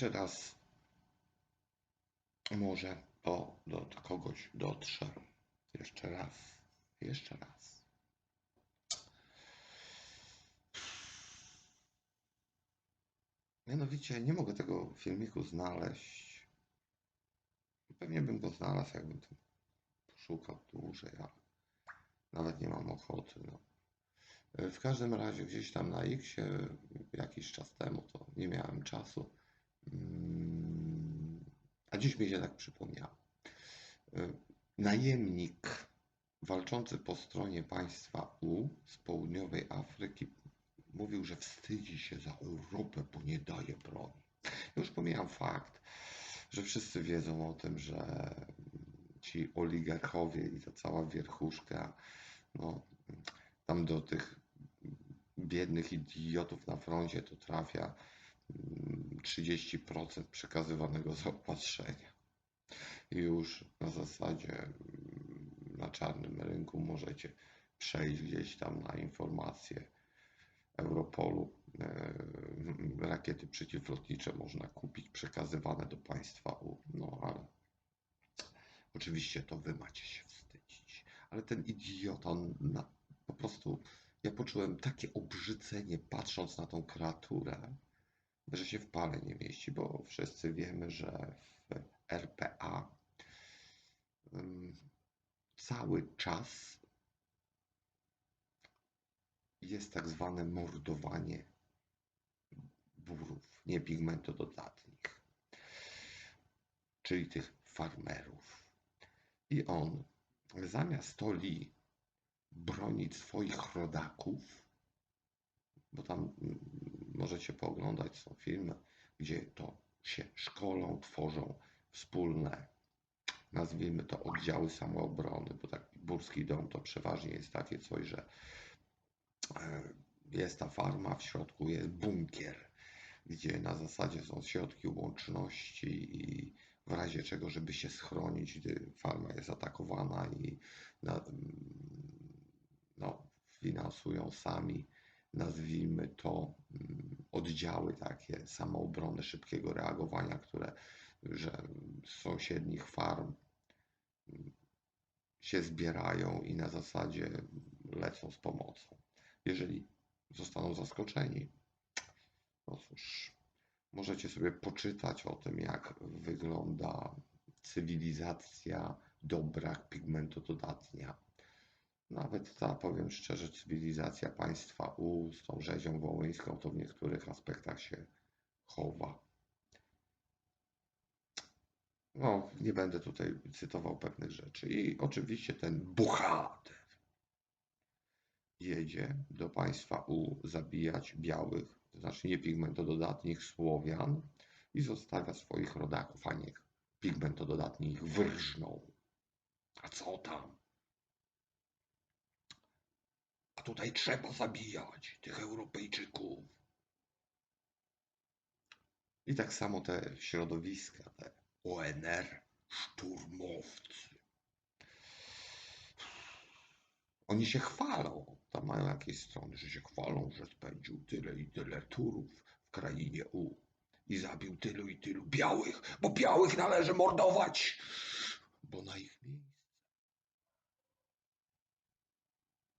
Jeszcze raz może to do kogoś dotrze. Jeszcze raz. Jeszcze raz. Mianowicie nie mogę tego filmiku znaleźć. Pewnie bym go znalazł, jakbym tam poszukał dłużej, ale nawet nie mam ochoty. No. W każdym razie gdzieś tam na X jakiś czas temu to nie miałem czasu. A dziś mi się tak przypomniało. Najemnik walczący po stronie państwa U z południowej Afryki mówił, że wstydzi się za Europę, bo nie daje broni. Już pomijam fakt, że wszyscy wiedzą o tym, że ci oligarchowie i ta cała wierchuszka, no, tam do tych biednych idiotów na froncie to trafia 30% przekazywanego zaopatrzenia. I już na zasadzie na czarnym rynku możecie przejść gdzieś tam na informacje Europolu. E, rakiety przeciwlotnicze można kupić przekazywane do państwa U. No ale oczywiście to wy macie się wstydzić. Ale ten idiota na, po prostu ja poczułem takie obrzydzenie patrząc na tą kreaturę, że się w pale nie mieści, bo wszyscy wiemy, że w RPA cały czas jest tak zwane mordowanie burów, nie pigmentododatnich, czyli tych farmerów. I on zamiast toli bronić swoich rodaków, bo tam możecie pooglądać, są filmy, gdzie to się szkolą, tworzą wspólne, nazwijmy to oddziały samoobrony, bo taki Burski Dom to przeważnie jest takie coś, że e, jest ta farma, w środku jest bunkier, gdzie na zasadzie są środki łączności i w razie czego, żeby się schronić, gdy farma jest atakowana i na, no, finansują sami, nazwijmy to, mm, oddziały takie samoobrony szybkiego reagowania, które że z sąsiednich farm mm, się zbierają i na zasadzie lecą z pomocą. Jeżeli zostaną zaskoczeni, no cóż, możecie sobie poczytać o tym, jak wygląda cywilizacja dobra pigmentu dodatnia nawet ta, powiem szczerze, cywilizacja państwa U z tą rzezią wołyńską to w niektórych aspektach się chowa. No, nie będę tutaj cytował pewnych rzeczy. I oczywiście ten bohater jedzie do państwa U zabijać białych, to znaczy nie pigmentododatnich Słowian i zostawia swoich rodaków, a niech pigmentododatni ich wyrżną. A co tam? A tutaj trzeba zabijać tych Europejczyków. I tak samo te środowiska, te ONR, szturmowcy. Oni się chwalą, tam mają jakieś strony, że się chwalą, że spędził tyle i tyle turów w krainie U i zabił tylu i tylu białych, bo białych należy mordować, bo na ich miejsce.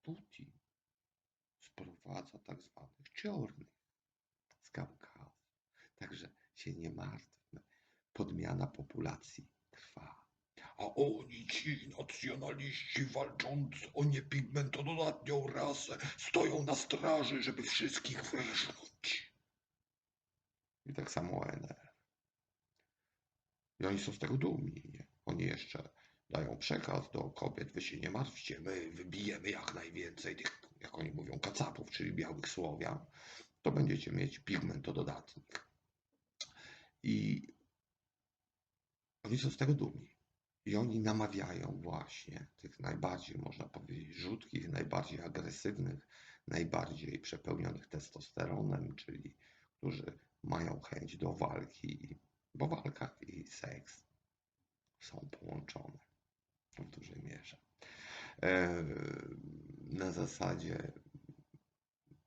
Putin sprowadza tak zwanych czarnych z Kaukazu. Także się nie martwmy. Podmiana populacji trwa. A oni, ci nacjonaliści walczący o niepigmentododatnią rasę, stoją na straży, żeby wszystkich wyrżnąć. I tak samo ONR. I oni są z tego dumni. Nie? Oni jeszcze dają przekaz do kobiet, wy się nie martwcie, my wybijemy jak najwięcej tych jak oni mówią, kacapów, czyli białych Słowian, to będziecie mieć pigmentododatnik. I oni są z tego dumni. I oni namawiają właśnie tych najbardziej, można powiedzieć, rzutkich, najbardziej agresywnych, najbardziej przepełnionych testosteronem, czyli którzy mają chęć do walki, bo walka i seks są połączone w dużej mierze. E, na zasadzie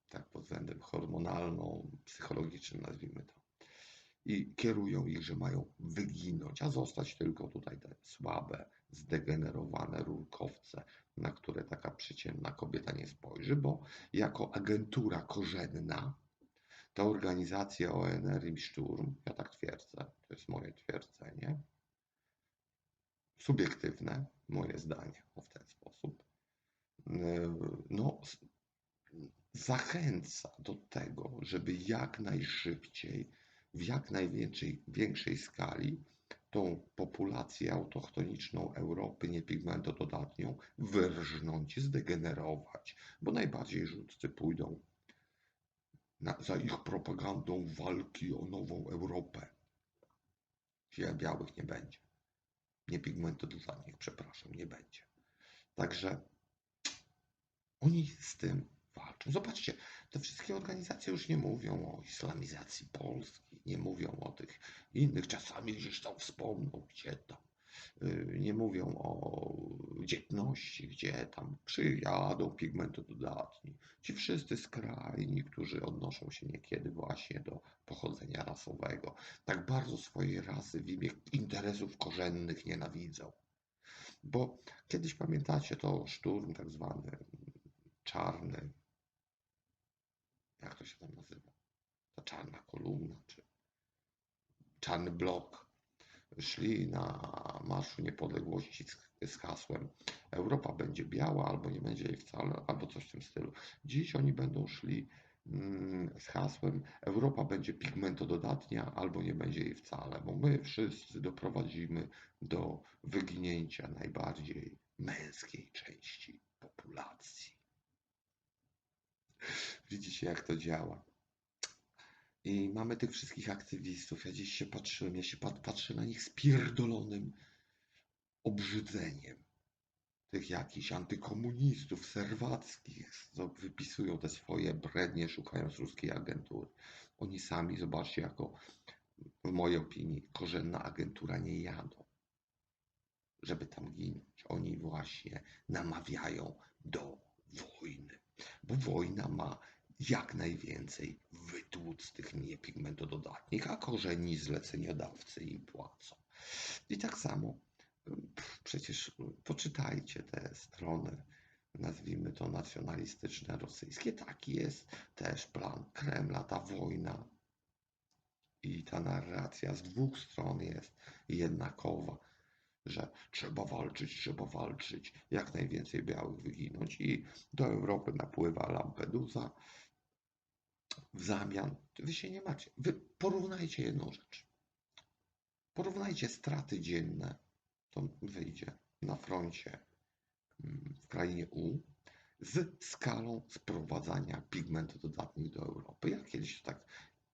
tak pod względem hormonalno-psychologicznym, nazwijmy to. i kierują ich, że mają wyginąć, a zostać tylko tutaj te słabe, zdegenerowane rurkowce, na które taka przeciętna kobieta nie spojrzy, bo jako agentura korzenna ta organizacja ONR i Szturm, ja tak twierdzę, to jest moje twierdzenie, subiektywne, moje zdanie, w ten sposób, no, zachęca do tego, żeby jak najszybciej, w jak największej większej skali tą populację autochtoniczną Europy niepigmentododatnią wyrżnąć, zdegenerować, bo najbardziej rzutcy pójdą na, za ich propagandą walki o nową Europę, gdzie białych nie będzie. Niepigmentododatnych, przepraszam, nie będzie. Także oni z tym walczą. Zobaczcie, te wszystkie organizacje już nie mówią o islamizacji Polski, nie mówią o tych innych, czasami gdzieś tam wspomną, gdzie tam. Y, nie mówią o dzietności, gdzie tam przyjadą pigmentododatni. Ci wszyscy skrajni, którzy odnoszą się niekiedy właśnie do pochodzenia rasowego, tak bardzo swojej rasy w imię interesów korzennych nienawidzą. Bo kiedyś pamiętacie to szturm tak zwany czarny, jak to się tam nazywa? Ta czarna kolumna, czy czarny blok. Szli na Marszu Niepodległości z, z hasłem Europa będzie biała, albo nie będzie jej wcale, albo coś w tym stylu. Dziś oni będą szli mm, z hasłem Europa będzie pigmentododatnia, albo nie będzie jej wcale, bo my wszyscy doprowadzimy do wyginięcia najbardziej męskiej części populacji. Widzicie, jak to działa. I mamy tych wszystkich aktywistów. Ja dziś się patrzyłem, ja się patrzę na nich z pierdolonym obrzydzeniem. Tych jakichś antykomunistów serwackich, co wypisują te swoje brednie, szukając ruskiej agentury. Oni sami, zobaczcie, jako w mojej opinii, korzenna agentura nie jadą, żeby tam ginąć. Oni właśnie namawiają do wojny, bo wojna ma jak najwięcej wytłuc tych niepigmentododatnich, a korzeni zleceniodawcy im płacą. I tak samo przecież poczytajcie te strony, nazwijmy to nacjonalistyczne rosyjskie. Taki jest też plan Kremla, ta wojna i ta narracja z dwóch stron jest jednakowa, że trzeba walczyć, trzeba walczyć, jak najwięcej białych wyginąć i do Europy napływa Lampedusa, w zamian, wy się nie macie. Wy porównajcie jedną rzecz. Porównajcie straty dzienne, to wyjdzie na froncie mm, w krainie U, z skalą sprowadzania pigmentów dodatnich do Europy. Ja kiedyś tak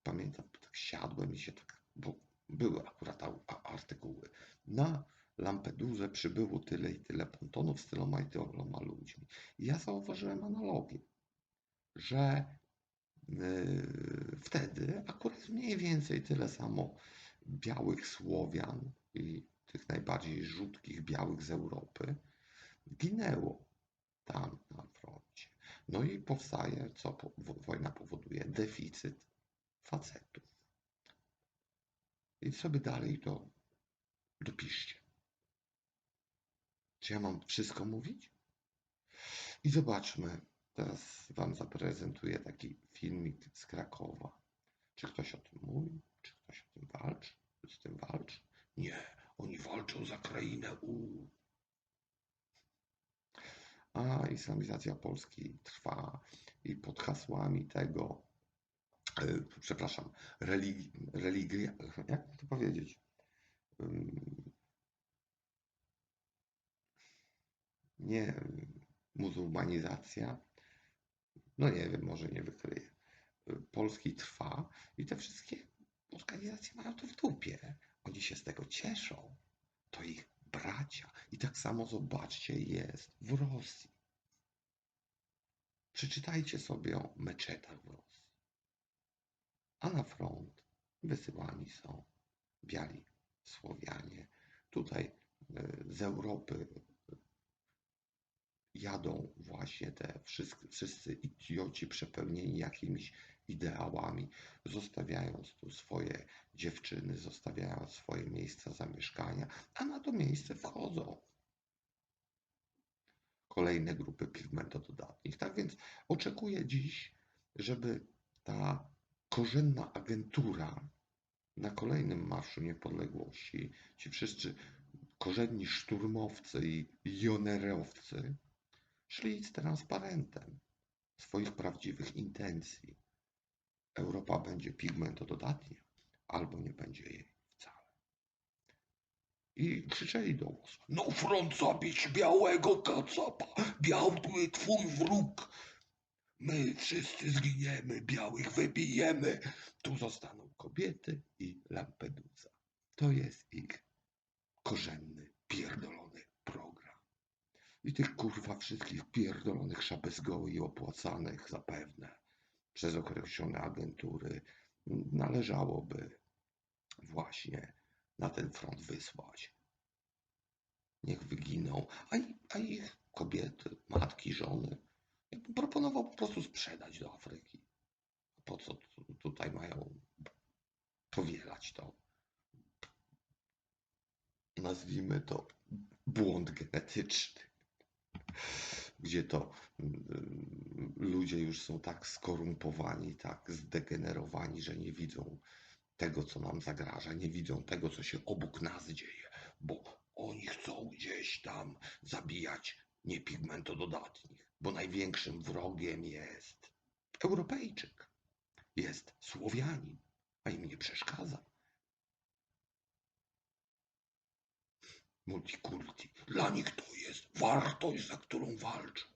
pamiętam, tak siadłem i się tak, bo były akurat artykuły. Na Lampedusę przybyło tyle i tyle pontonów z tyloma i tyloma ludźmi. I ja zauważyłem analogię, że wtedy akurat mniej więcej tyle samo białych Słowian i tych najbardziej rzutkich białych z Europy ginęło tam na froncie. No i powstaje, co wojna powoduje? Deficyt facetów. I sobie dalej to dopiszcie. Czy ja mam wszystko mówić? I zobaczmy, Teraz Wam zaprezentuję taki filmik z Krakowa. Czy ktoś o tym mówi? Czy ktoś o tym walczy? Z tym walczy? Nie, oni walczą za krainę U. A islamizacja Polski trwa i pod hasłami tego, yy, przepraszam, religi, religia, jak to powiedzieć? Yy, nie muzułmanizacja, no nie wiem, może nie wykryje. Polski trwa i te wszystkie organizacje mają to w dupie. Oni się z tego cieszą. To ich bracia. I tak samo zobaczcie jest w Rosji. Przeczytajcie sobie o meczetach w Rosji. A na front wysyłani są biali Słowianie. Tutaj e, z Europy jadą właśnie te wszyscy, wszyscy idioci przepełnieni jakimiś ideałami, zostawiając tu swoje dziewczyny, zostawiając swoje miejsca zamieszkania, a na to miejsce wchodzą kolejne grupy pigmentododatnich. Tak więc oczekuję dziś, żeby ta korzenna agentura na kolejnym Marszu Niepodległości, ci wszyscy korzenni szturmowcy i jonerowcy, szli z transparentem swoich prawdziwych intencji. Europa będzie pigmentododatnie, albo nie będzie jej wcale. I krzyczeli do was, no front zabić białego kacapa, biały twój wróg. My wszyscy zginiemy, białych wybijemy. Tu zostaną kobiety i Lampedusa. To jest ich korzenny, pierdolony program. I tych kurwa wszystkich pierdolonych szabezgoły i opłacanych zapewne przez określone agentury należałoby właśnie na ten front wysłać. Niech wyginą, a, a ich kobiety, matki, żony proponował po prostu sprzedać do Afryki. Po co tutaj mają powielać to? Nazwijmy to błąd genetyczny, gdzie to mm, ludzie już są tak skorumpowani, tak zdegenerowani, że nie widzą tego, co nam zagraża, nie widzą tego, co się obok nas dzieje, bo oni chcą gdzieś tam zabijać niepigmentododatnich, bo największym wrogiem jest Europejczyk, jest Słowianin, a im nie przeszkadza. Multikulti. Dla nich to jest wartość, za którą walczą.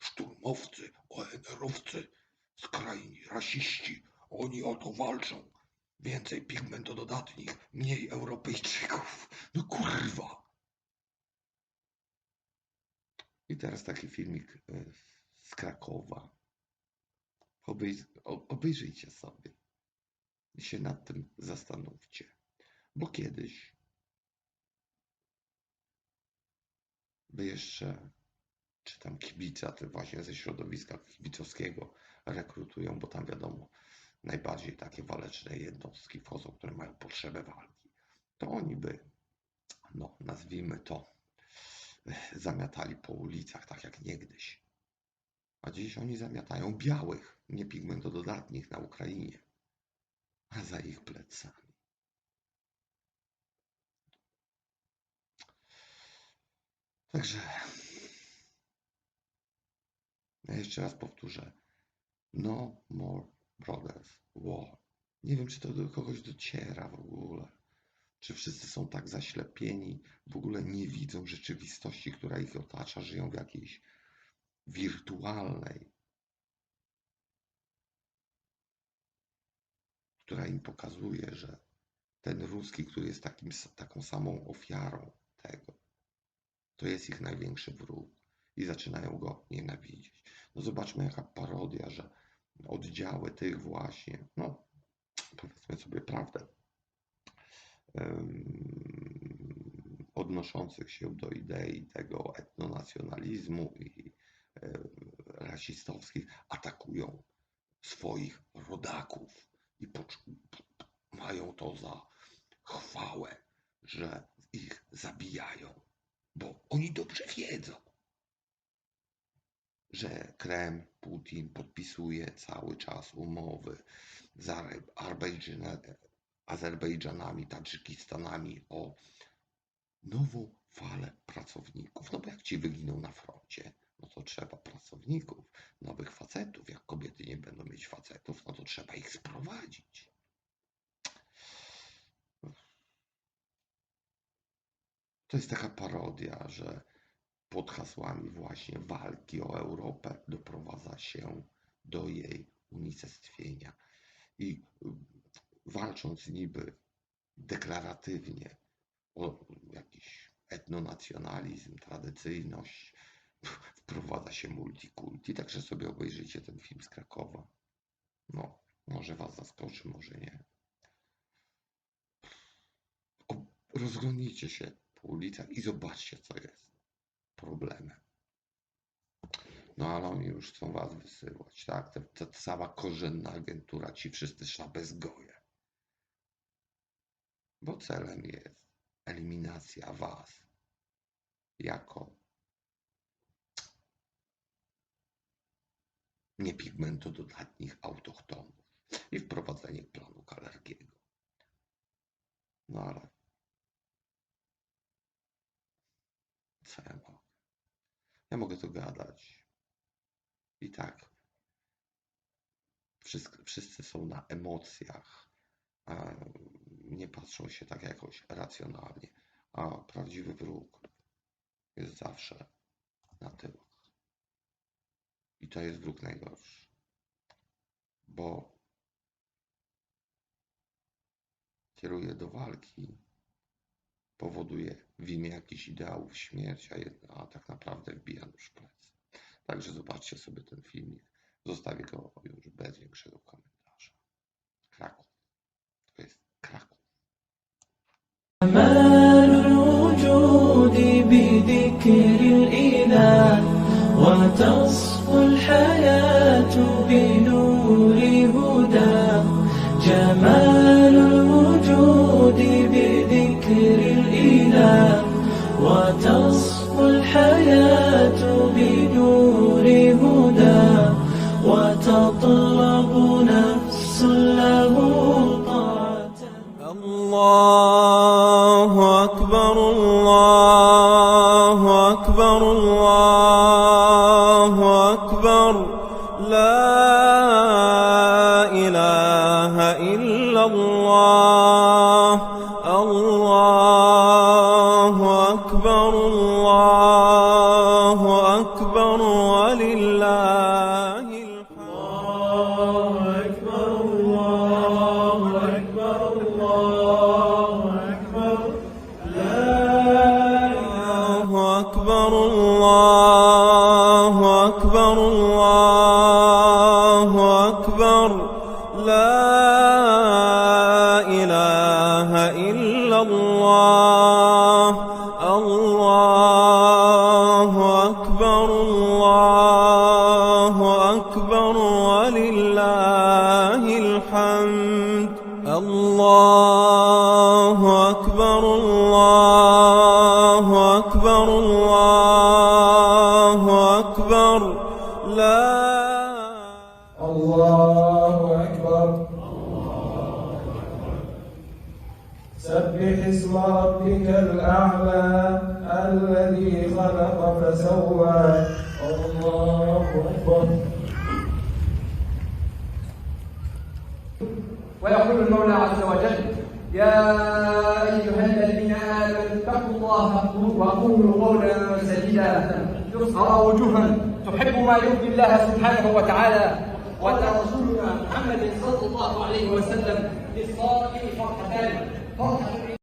Szturmowcy, ONR-owcy, skrajni rasiści, oni o to walczą. Więcej pigmentododatnich, mniej Europejczyków. No kurwa. I teraz taki filmik e, z Krakowa. Obejrz, obejrzyjcie sobie i się nad tym zastanówcie. Bo kiedyś by jeszcze, czy tam kibica, ty właśnie ze środowiska kibicowskiego rekrutują, bo tam wiadomo, najbardziej takie waleczne jednostki wchodzą, które mają potrzebę walki. To oni by, no nazwijmy to, zamiatali po ulicach, tak jak niegdyś. A dziś oni zamiatają białych, nie pigmentododatnich na Ukrainie, a za ich plecami. Także ja jeszcze raz powtórzę. No more brothers war. Nie wiem, czy to do kogoś dociera w ogóle. Czy wszyscy są tak zaślepieni, w ogóle nie widzą rzeczywistości, która ich otacza, żyją w jakiejś wirtualnej, która im pokazuje, że ten ruski, który jest takim, taką samą ofiarą to jest ich największy wróg i zaczynają go nienawidzieć. No zobaczmy, jaka parodia, że oddziały tych właśnie, no powiedzmy sobie prawdę, odnoszących się do idei tego etnonacjonalizmu i rasistowskich atakują swoich rodaków i mają to za chwałę, że ich zabijają, bo oni dobrze wiedzą, że Kreml, Putin podpisuje cały czas umowy z Azerbejdżanami, Tadżykistanami o nową falę pracowników. No bo jak ci wyginą na froncie, no to trzeba pracowników, nowych facetów. Jak kobiety nie będą mieć facetów, no to trzeba ich sprowadzić. To jest taka parodia, że pod hasłami właśnie walki o Europę doprowadza się do jej unicestwienia. I walcząc niby deklaratywnie o jakiś etnonacjonalizm, tradycyjność, wprowadza się multikulti. Także sobie obejrzyjcie ten film z Krakowa. No, może Was zaskoczy, może nie. rozglądnijcie się ulicach i zobaczcie, co jest problemem. No ale oni już chcą was wysyłać, tak? Ta, ta cała korzenna agentura, ci wszyscy szabezgoje. Bo celem jest eliminacja was jako niepigmentododatnich autochtonów i wprowadzenie planu Kalergiego. No ale mogę? Ja mogę to gadać. I tak. Wszyscy, wszyscy są na emocjach. a Nie patrzą się tak jakoś racjonalnie. A prawdziwy wróg jest zawsze na tyłach. I to jest wróg najgorszy. Bo kieruje do walki, powoduje w imię jakichś ideałów śmierć, a, jed- a tak naprawdę wbija nóż w plecy. Także zobaczcie sobie ten filmik. Zostawię go już bez większego komentarza. Kraków. To jest Kraków. جمال وتصفو الحياة الله ولله الحمد. الله أكبر الله أكبر الله أكبر. لا الله أكبر. سبح اسم ربك الأعلى الذي خلق فسوى. أيها الذين آمنوا اتقوا الله وقولوا قولا سديدا. يصهر وجوها. تحب ما يرضي الله سبحانه وتعالى. قال رسولنا محمد صلى الله عليه وسلم للصائم فرحتان. فرحة